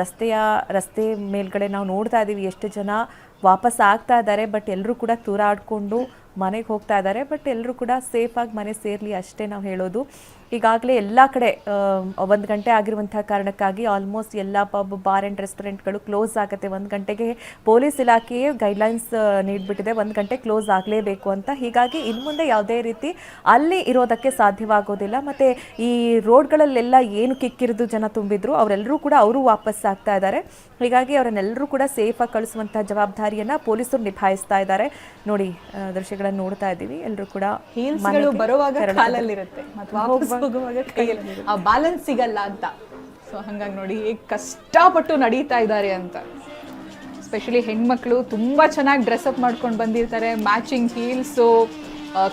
ರಸ್ತೆಯ ರಸ್ತೆ ಮೇಲ್ಗಡೆ ನಾವು ನೋಡ್ತಾ ಇದ್ದೀವಿ ಎಷ್ಟು ಜನ ವಾಪಸ್ ಆಗ್ತಾ ಇದ್ದಾರೆ ಬಟ್ ಎಲ್ಲರೂ ಕೂಡ ತೂರಾಡ್ಕೊಂಡು ಮನೆಗೆ ಹೋಗ್ತಾ ಇದ್ದಾರೆ ಬಟ್ ಎಲ್ಲರೂ ಕೂಡ ಸೇಫಾಗಿ ಮನೆ ಸೇರಲಿ ಅಷ್ಟೇ ನಾವು ಹೇಳೋದು. ಈಗಾಗಲೇ ಎಲ್ಲ ಕಡೆ ಒಂದು ಗಂಟೆ ಆಗಿರುವಂಥ ಕಾರಣಕ್ಕಾಗಿ ಆಲ್ಮೋಸ್ಟ್ ಎಲ್ಲ ಪಬ್ ಬಾರ್ ಆ್ಯಂಡ್ ರೆಸ್ಟೋರೆಂಟ್ಗಳು ಕ್ಲೋಸ್ ಆಗುತ್ತೆ. ಒಂದು ಗಂಟೆಗೆ ಪೊಲೀಸ್ ಇಲಾಖೆಯೇ ಗೈಡ್ಲೈನ್ಸ್ ನೀಡಿಬಿಟ್ಟಿದೆ, ಒಂದು ಗಂಟೆ ಕ್ಲೋಸ್ ಆಗಲೇಬೇಕು ಅಂತ. ಹೀಗಾಗಿ ಇನ್ನು ಮುಂದೆ ಯಾವುದೇ ರೀತಿ ಅಲ್ಲಿ ಇರೋದಕ್ಕೆ ಸಾಧ್ಯವಾಗೋದಿಲ್ಲ. ಮತ್ತು ಈ ರೋಡ್ಗಳಲ್ಲೆಲ್ಲ ಏನು ಕಿಕ್ಕಿರಿದು ಜನ ತುಂಬಿದ್ರು ಅವರೆಲ್ಲರೂ ಕೂಡ ಅವರು ವಾಪಸ್ ಆಗ್ತಾ ಇದ್ದಾರೆ. ಹೀಗಾಗಿ ಅವರನ್ನೆಲ್ಲರೂ ಕೂಡ ಸೇಫಾಗಿ ಕಳಿಸುವಂತಹ ಜವಾಬ್ದಾರಿಯನ್ನು ಪೊಲೀಸರು ನಿಭಾಯಿಸ್ತಾ ಇದ್ದಾರೆ. ನೋಡಿ ದೃಶ್ಯಗಳನ್ನು ನೋಡ್ತಾ ಇದ್ದೀವಿ. ಎಲ್ಲರೂ ಕೂಡ ಬರುವಾಗ ಆ ಬ್ಯಾಲೆನ್ಸ್ ಸಿಗಲ್ಲ ಅಂತ. ಸೊ ಹಂಗಾಗಿ ನೋಡಿ ಕಷ್ಟಪಟ್ಟು ನಡೀತಾ ಇದ್ದಾರೆ ಅಂತ. ಸ್ಪೆಷಲಿ ಹೆಣ್ಮಕ್ಳು ತುಂಬಾ ಚೆನ್ನಾಗಿ ಡ್ರೆಸ್ ಅಪ್ ಮಾಡ್ಕೊಂಡು ಬಂದಿರ್ತಾರೆ. ಮ್ಯಾಚಿಂಗ್ ಹೀಲ್ಸು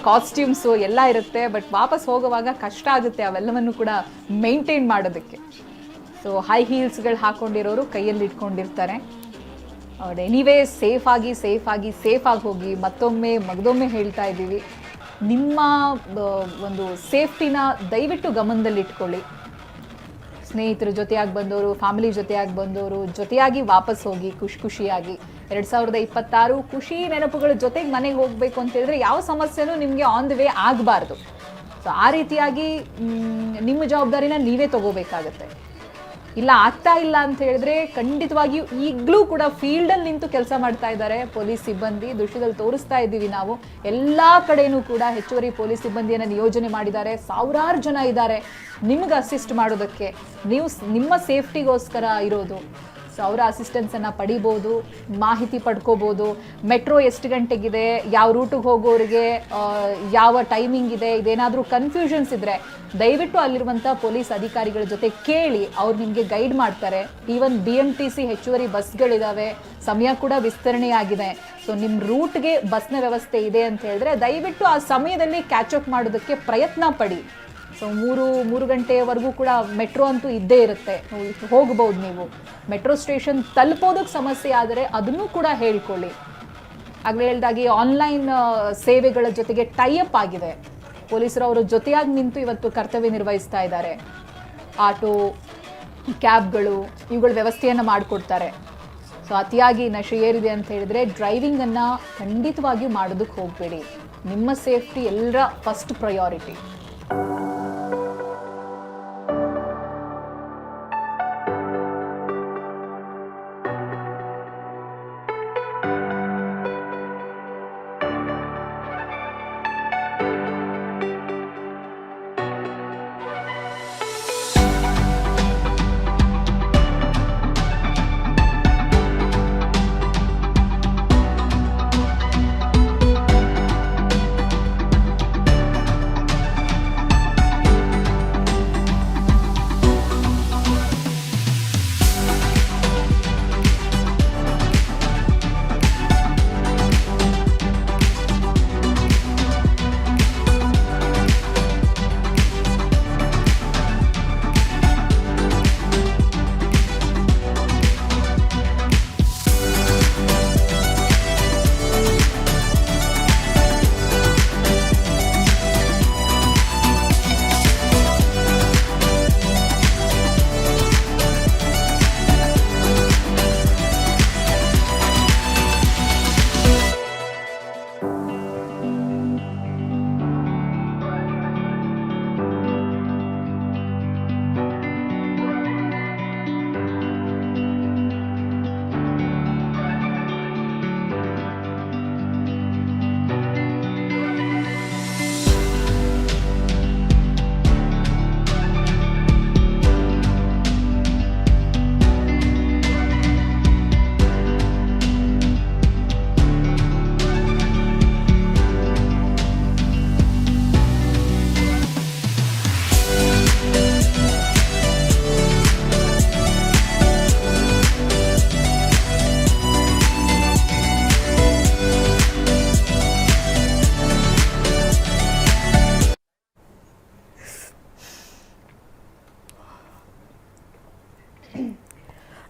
ಕಾಸ್ಟ್ಯೂಮ್ಸು ಎಲ್ಲ ಇರುತ್ತೆ. ಬಟ್ ವಾಪಸ್ ಹೋಗುವಾಗ ಕಷ್ಟ ಆಗುತ್ತೆ ಅವೆಲ್ಲವನ್ನು ಕೂಡ ಮೇಂಟೈನ್ ಮಾಡೋದಕ್ಕೆ. ಸೊ ಹೈ ಹೀಲ್ಸ್ಗಳು ಹಾಕೊಂಡಿರೋರು ಕೈಯಲ್ಲಿ ಇಟ್ಕೊಂಡಿರ್ತಾರೆ. ಎನಿವೇ ಸೇಫ್ ಆಗಿ ಸೇಫ್ ಆಗಿ ಸೇಫ್ ಆಗಿ ಹೋಗಿ ಮತ್ತೊಮ್ಮೆ ಮಗದೊಮ್ಮೆ ಹೇಳ್ತಾ ಇದ್ದೀವಿ. ನಿಮ್ಮ ಒಂದು ಸೇಫ್ಟಿನ ದಯವಿಟ್ಟು ಗಮನದಲ್ಲಿಟ್ಕೊಳ್ಳಿ. ಸ್ನೇಹಿತರ ಜೊತೆಯಾಗಿ ಬಂದವರು ಫ್ಯಾಮಿಲಿ ಜೊತೆಯಾಗಿ ಬಂದವರು ಜೊತೆಯಾಗಿ ವಾಪಸ್ ಹೋಗಿ, ಖುಷಿ ಖುಷಿಯಾಗಿ. ಎರಡು ಸಾವಿರದ ಇಪ್ಪತ್ತಾರು ಖುಷಿ ನೆನಪುಗಳ ಜೊತೆಗೆ ಮನೆಗೆ ಹೋಗಬೇಕು ಅಂತ ಹೇಳಿದ್ರೆ ಯಾವ ಸಮಸ್ಯೆನೂ ನಿಮಗೆ ಆನ್ ದ ವೇ ಆಗಬಾರ್ದು. ಸೊ ಆ ರೀತಿಯಾಗಿ ನಿಮ್ಮ ಜವಾಬ್ದಾರಿನ ನೀವೇ ತಗೋಬೇಕಾಗತ್ತೆ. ಇಲ್ಲ ಆಗ್ತಾ ಇಲ್ಲ ಅಂತ ಹೇಳಿದ್ರೆ ಖಂಡಿತವಾಗಿಯೂ ಈಗಲೂ ಕೂಡ ಫೀಲ್ಡಲ್ಲಿ ನಿಂತು ಕೆಲಸ ಮಾಡ್ತಾ ಇದ್ದಾರೆ. ಪೊಲೀಸ್ ಸಿಬ್ಬಂದಿ ದೃಶ್ಯದಲ್ಲಿ ತೋರಿಸ್ತಾ ಇದ್ದೀವಿ ನಾವು. ಎಲ್ಲ ಕಡೆಯೂ ಕೂಡ ಹೆಚ್ಚುವರಿ ಪೊಲೀಸ್ ಸಿಬ್ಬಂದಿಯನ್ನು ನಿಯೋಜನೆ ಮಾಡಿದ್ದಾರೆ. ಸಾವಿರಾರು ಜನ ಇದ್ದಾರೆ ನಿಮ್ಗೆ ಅಸಿಸ್ಟ್ ಮಾಡೋದಕ್ಕೆ. ನೀವು ನಿಮ್ಮ ಸೇಫ್ಟಿಗೋಸ್ಕರ ಇರೋದು. ಸೊ ಅವರ ಅಸಿಸ್ಟೆನ್ಸನ್ನು ಪಡಿಬೋದು, ಮಾಹಿತಿ ಪಡ್ಕೋಬೋದು. ಮೆಟ್ರೋ ಎಷ್ಟು ಗಂಟೆಗಿದೆ, ಯಾವ ರೂಟಿಗೆ ಹೋಗೋರಿಗೆ ಯಾವ ಟೈಮಿಂಗ್ ಇದೆ, ಇದೇನಾದರೂ ಕನ್ಫ್ಯೂಷನ್ಸ್ ಇದ್ದರೆ ದಯವಿಟ್ಟು ಅಲ್ಲಿರುವಂಥ ಪೊಲೀಸ್ ಅಧಿಕಾರಿಗಳ ಜೊತೆ ಕೇಳಿ ಅವ್ರು ನಿಮಗೆ ಗೈಡ್ ಮಾಡ್ತಾರೆ. Even B M T C ಹೆಚ್ಚುವರಿ ಬಸ್ಗಳಿದ್ದಾವೆ ಸಮಯ ಕೂಡ ವಿಸ್ತರಣೆಯಾಗಿದೆ. ಸೊ ನಿಮ್ಮ ರೂಟ್ಗೆ ಬಸ್ನ ವ್ಯವಸ್ಥೆ ಇದೆ ಅಂತ ಹೇಳಿದ್ರೆ ದಯವಿಟ್ಟು ಆ ಸಮಯದಲ್ಲಿ ಕ್ಯಾಚಪ್ ಮಾಡೋದಕ್ಕೆ ಪ್ರಯತ್ನ ಪಡಿ. ಸೊ ಮೂರು ಮೂರು ಗಂಟೆಯವರೆಗೂ ಕೂಡ ಮೆಟ್ರೋ ಅಂತೂ ಇದ್ದೇ ಇರುತ್ತೆ. ಹೋಗ್ಬೋದು ನೀವು. ಮೆಟ್ರೋ ಸ್ಟೇಷನ್ ತಲುಪೋದಕ್ಕೆ ಸಮಸ್ಯೆ ಆದರೆ ಅದನ್ನು ಕೂಡ ಹೇಳ್ಕೊಳ್ಳಿ. ಆಗಲೇ ಹೇಳ್ದಾಗಿ ಆನ್ಲೈನ್ ಸೇವೆಗಳ ಜೊತೆಗೆ ಟೈಅಪ್ ಆಗಿದೆ. ಪೊಲೀಸರು ಅವರ ಜೊತೆಯಾಗಿ ನಿಂತು ಇವತ್ತು ಕರ್ತವ್ಯ ನಿರ್ವಹಿಸ್ತಾ ಇದ್ದಾರೆ. ಆಟೋ, ಕ್ಯಾಬ್ಗಳು, ಇವುಗಳ ವ್ಯವಸ್ಥೆಯನ್ನು ಮಾಡಿಕೊಡ್ತಾರೆ. ಸೊ ಅತಿಯಾಗಿ ನಶೆ ಏರಿದೆ ಅಂತ ಹೇಳಿದ್ರೆ ಡ್ರೈವಿಂಗನ್ನು ಖಂಡಿತವಾಗಿಯೂ ಮಾಡೋದಕ್ಕೆ ಹೋಗಬೇಡಿ. ನಿಮ್ಮ ಸೇಫ್ಟಿ ಎಲ್ಲರ ಫಸ್ಟ್ ಪ್ರಯಾರಿಟಿ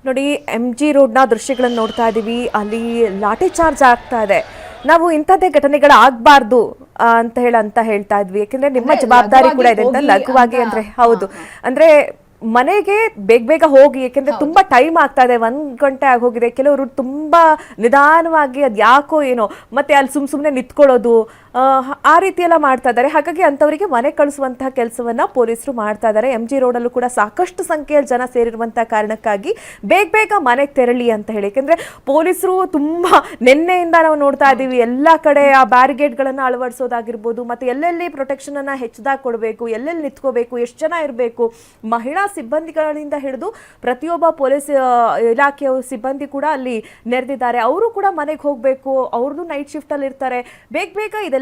ನೋಡಿ ಎಂ ಜಿ ರೋಡ್ನ ದೃಶ್ಯಗಳನ್ನು ನೋಡ್ತಾ ಇದ್ದೀವಿ ಅಲ್ಲಿ ಲಾಠಿ ಚಾರ್ಜ್ ಆಗ್ತಾ ಇದೆ. ನಾವು ಇಂಥದ್ದೇ ಘಟನೆಗಳು ಆಗ್ಬಾರ್ದು ಅಂತ ಹೇಳಿ ಅಂತ ಹೇಳ್ತಾ ಇದ್ವಿ. ಯಾಕಂದ್ರೆ ನಿಮ್ಮ ಜವಾಬ್ದಾರಿ ಕೂಡ ಇದೆ ಅಂತ ಲಘುವಾಗಿ ಅಂದ್ರೆ ಹೌದು. ಅಂದ್ರೆ ಮನೆಗೆ ಬೇಗ ಬೇಗ ಹೋಗಿ ಯಾಕೆಂದ್ರೆ ತುಂಬಾ ಟೈಮ್ ಆಗ್ತಾ ಇದೆ. ಒಂದ್ ಗಂಟೆ ಆಗೋಗಿದೆ. ಕೆಲವರು ತುಂಬಾ ನಿಧಾನವಾಗಿ ಅದ್ ಯಾಕೋ ಏನೋ ಮತ್ತೆ ಅಲ್ಲಿ ಸುಮ್ ಸುಮ್ನೆ ನಿಂತ್ಕೊಳ್ಳೋದು ಆ, ರೀತಿ ಎಲ್ಲ ಮಾಡ್ತಾ ಇದ್ದಾರೆ. ಹಾಗಾಗಿ ಅಂತವರಿಗೆ ಮನೆ ಕಳಿಸುವಂತಹ ಕೆಲಸವನ್ನ ಪೊಲೀಸರು ಮಾಡ್ತಾ ಇದ್ದಾರೆ. ಎಂ ಜಿ ರೋಡಲ್ಲೂ ಕೂಡ ಸಾಕಷ್ಟು ಸಂಖ್ಯೆಯಲ್ಲಿ ಜನ ಸೇರಿರುವಂತಹ ಕಾರಣಕ್ಕಾಗಿ ಬೇಗ ಬೇಗ ಮನೆಗೆ ತೆರಳಿ ಅಂತ ಹೇಳಿ. ಯಾಕೆಂದ್ರೆ ಪೊಲೀಸರು ತುಂಬಾ ನಿನ್ನೆಯಿಂದ ನಾವು ನೋಡ್ತಾ ಇದ್ದೀವಿ. ಎಲ್ಲ ಕಡೆ ಆ ಬ್ಯಾರಿಗೇಡ್ಗಳನ್ನು ಅಳವಡಿಸೋದಾಗಿರ್ಬೋದು ಮತ್ತೆ ಎಲ್ಲೆಲ್ಲಿ ಪ್ರೊಟೆಕ್ಷನ್ ಅನ್ನ ಹೆಚ್ಚದಾಗಿ ಕೊಡಬೇಕು ಎಲ್ಲೆಲ್ಲಿ ನಿಂತ್ಕೋಬೇಕು ಎಷ್ಟು ಜನ ಇರಬೇಕು ಮಹಿಳಾ ಸಿಬ್ಬಂದಿಗಳಿಂದ ಹಿಡಿದು ಪ್ರತಿಯೊಬ್ಬ ಪೊಲೀಸ್ ಇಲಾಖೆಯ ಸಿಬ್ಬಂದಿ ಕೂಡ ಅಲ್ಲಿ ನೆರೆದಿದ್ದಾರೆ. ಅವರು ಕೂಡ ಮನೆಗೆ ಹೋಗಬೇಕು. ಅವ್ರದ್ದು ನೈಟ್ ಶಿಫ್ಟ್ ಅಲ್ಲಿ ಇರ್ತಾರೆ ಬೇಗ ಬೇಗ ಇದೆಲ್ಲ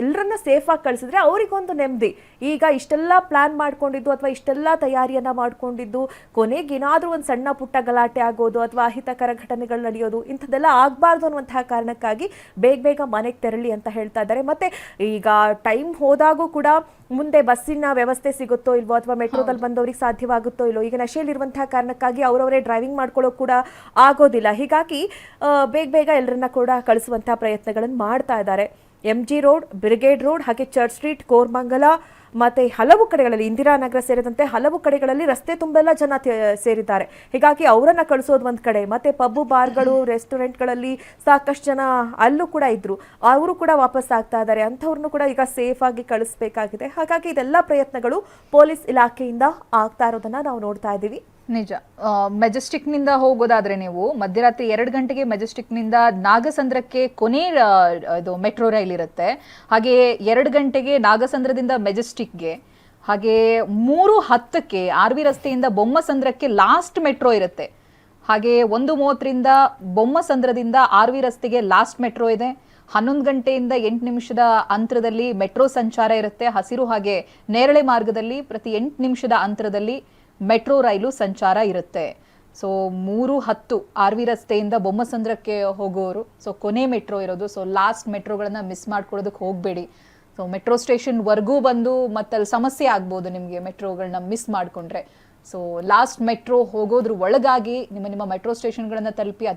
ಎಲ್ಲರನ್ನ ಸೇಫ್ ಆಗಿ ಕಳಿಸಿದ್ರೆ ಅವರಿಗೊಂದು ನೆಮ್ಮದಿ. ಈಗ ಇಷ್ಟೆಲ್ಲ ಪ್ಲಾನ್ ಮಾಡ್ಕೊಂಡಿದ್ದು ಅಥವಾ ಇಷ್ಟೆಲ್ಲ ತಯಾರಿಯನ್ನ ಮಾಡ್ಕೊಂಡಿದ್ದು ಕೊನೆಗೆ ಏನಾದರೂ ಒಂದು ಸಣ್ಣ ಪುಟ್ಟ ಗಲಾಟೆ ಆಗೋದು ಅಥವಾ ಅಹಿತಕರ ಘಟನೆಗಳು ನಡೆಯೋದು ಇಂಥದ್ದೆಲ್ಲ ಆಗಬಾರ್ದು ಅನ್ನುವಂತಹ ಕಾರಣಕ್ಕಾಗಿ ಬೇಗ ಬೇಗ ಮನೆಗೆ ತೆರಳಿ ಅಂತ ಹೇಳ್ತಾ ಇದ್ದಾರೆ. ಮತ್ತೆ ಈಗ ಟೈಮ್ ಹೋದಾಗೂ ಕೂಡ ಮುಂದೆ ಬಸ್ಸಿನ ವ್ಯವಸ್ಥೆ ಸಿಗುತ್ತೋ ಇಲ್ವೋ ಅಥವಾ ಮೆಟ್ರೋದಲ್ಲಿ ಬಂದವರಿಗೆ ಸಾಧ್ಯವಾಗುತ್ತೋ ಇಲ್ಲೋ ಈಗ ನಶೆಯಲ್ಲಿರುವಂತಹ ಕಾರಣಕ್ಕಾಗಿ ಅವರವರೇ ಡ್ರೈವಿಂಗ್ ಮಾಡ್ಕೊಳ್ಳೋಕೆ ಕೂಡ ಆಗೋದಿಲ್ಲ. ಹೀಗಾಗಿ ಬೇಗ ಬೇಗ ಎಲ್ಲರನ್ನ ಕೂಡ ಕಳಿಸುವಂತಹ ಪ್ರಯತ್ನಗಳನ್ನು ಮಾಡ್ತಾ ಇದ್ದಾರೆ. M G Road Brigade Road ಹಾಗೆ ಚರ್ಚ್ ಸ್ಟ್ರೀಟ್ ಕೋರ್ಮಂಗಲ ಮತ್ತೆ ಹಲವು ಕಡೆಗಳಲ್ಲಿ ಇಂದಿರಾನಗರ ಸೇರಿದಂತೆ ಹಲವು ಕಡೆಗಳಲ್ಲಿ ರಸ್ತೆ ತುಂಬೆಲ್ಲ ಜನ ಸೇರಿದ್ದಾರೆ. ಹೀಗಾಗಿ ಅವರನ್ನ ಕಳಿಸೋದು ಒಂದು ಕಡೆ. ಮತ್ತೆ ಪಬ್ಬು ಬಾರ್ಗಳು ರೆಸ್ಟೋರೆಂಟ್ಗಳಲ್ಲಿ ಸಾಕಷ್ಟು ಜನ ಅಲ್ಲೂ ಕೂಡ ಇದ್ರು. ಅವರು ಕೂಡ ವಾಪಸ್ ಆಗ್ತಾ ಇದ್ದಾರೆ. ಅಂಥವ್ರನ್ನು ಕೂಡ ಈಗ ಸೇಫ್ ಆಗಿ ಕಳಿಸ್ಬೇಕಾಗಿದೆ. ಹಾಗಾಗಿ ಇದೆಲ್ಲ ಪ್ರಯತ್ನಗಳು ಪೊಲೀಸ್ ಇಲಾಖೆಯಿಂದ ಆಗ್ತಾ ಇರೋದನ್ನ ನಾವು ನೋಡ್ತಾ ಇದ್ದೀವಿ. ನಿಜ. ಮೆಜೆಸ್ಟಿಕ್ನಿಂದ ಹೋಗೋದಾದ್ರೆ ನೀವು ಮಧ್ಯರಾತ್ರಿ ಎರಡು ಗಂಟೆಗೆ ಮೆಜೆಸ್ಟಿಕ್ನಿಂದ ನಾಗಸಂದ್ರಕ್ಕೆ ಕೊನೆ ಇದು ಮೆಟ್ರೋ ರೈಲ್ ಇರುತ್ತೆ. ಹಾಗೆ ಎರಡು ಗಂಟೆಗೆ ನಾಗಸಂದ್ರದಿಂದ ಮೆಜೆಸ್ಟಿಕ್ಗೆ ಹಾಗೆ ಮೂರು ಹತ್ತಕ್ಕೆ ಆರ್ ವಿ ರಸ್ತೆಯಿಂದ ಬೊಮ್ಮಸಂದ್ರಕ್ಕೆ ಲಾಸ್ಟ್ ಮೆಟ್ರೋ ಇರುತ್ತೆ. ಹಾಗೆ ಒಂದು ಮೂವತ್ತರಿಂದ ಬೊಮ್ಮಸಂದ್ರದಿಂದ ಆರ್ ವಿ ರಸ್ತೆಗೆ ಲಾಸ್ಟ್ ಮೆಟ್ರೋ ಇದೆ. ಹನ್ನೊಂದು ಗಂಟೆಯಿಂದ ಎಂಟು ನಿಮಿಷದ ಅಂತರದಲ್ಲಿ ಮೆಟ್ರೋ ಸಂಚಾರ ಇರುತ್ತೆ. ಹಸಿರು ಹಾಗೆ ನೇರಳೆ ಮಾರ್ಗದಲ್ಲಿ ಪ್ರತಿ ಎಂಟು ನಿಮಿಷದ ಅಂತರದಲ್ಲಿ ಮೆಟ್ರೋ ರೈಲು ಸಂಚಾರ ಇರುತ್ತೆ. ಸೊ ಮೂರು ಹತ್ತು ಆರ್ ವಿ ರಸ್ತೆಯಿಂದ ಬೊಮ್ಮಸಂದ್ರಕ್ಕೆ ಹೋಗೋರು ಸೊ ಕೊನೆ ಮೆಟ್ರೋ ಇರೋದು. ಸೊ ಲಾಸ್ಟ್ ಮೆಟ್ರೋಗಳನ್ನ ಮಿಸ್ ಮಾಡ್ಕೊಳ್ಳೋದಕ್ಕೆ ಹೋಗಬೇಡಿ. ಸೊ ಮೆಟ್ರೋ ಸ್ಟೇಷನ್ವರೆಗೂ ಬಂದು ಮತ್ತೆ ಅಲ್ಲಿ ಸಮಸ್ಯೆ ಆಗ್ಬೋದು ನಿಮಗೆ ಮೆಟ್ರೋಗಳನ್ನ ಮಿಸ್ ಮಾಡಿಕೊಂಡ್ರೆ. ಸೊ ಲಾಸ್ಟ್ ಮೆಟ್ರೋ ಹೋಗೋದ್ರ ಒಳಗಾಗಿ ನಿಮ್ಮ ನಿಮ್ಮ ಮೆಟ್ರೋ ಸ್ಟೇಷನ್ಗಳನ್ನು ತಲುಪಿ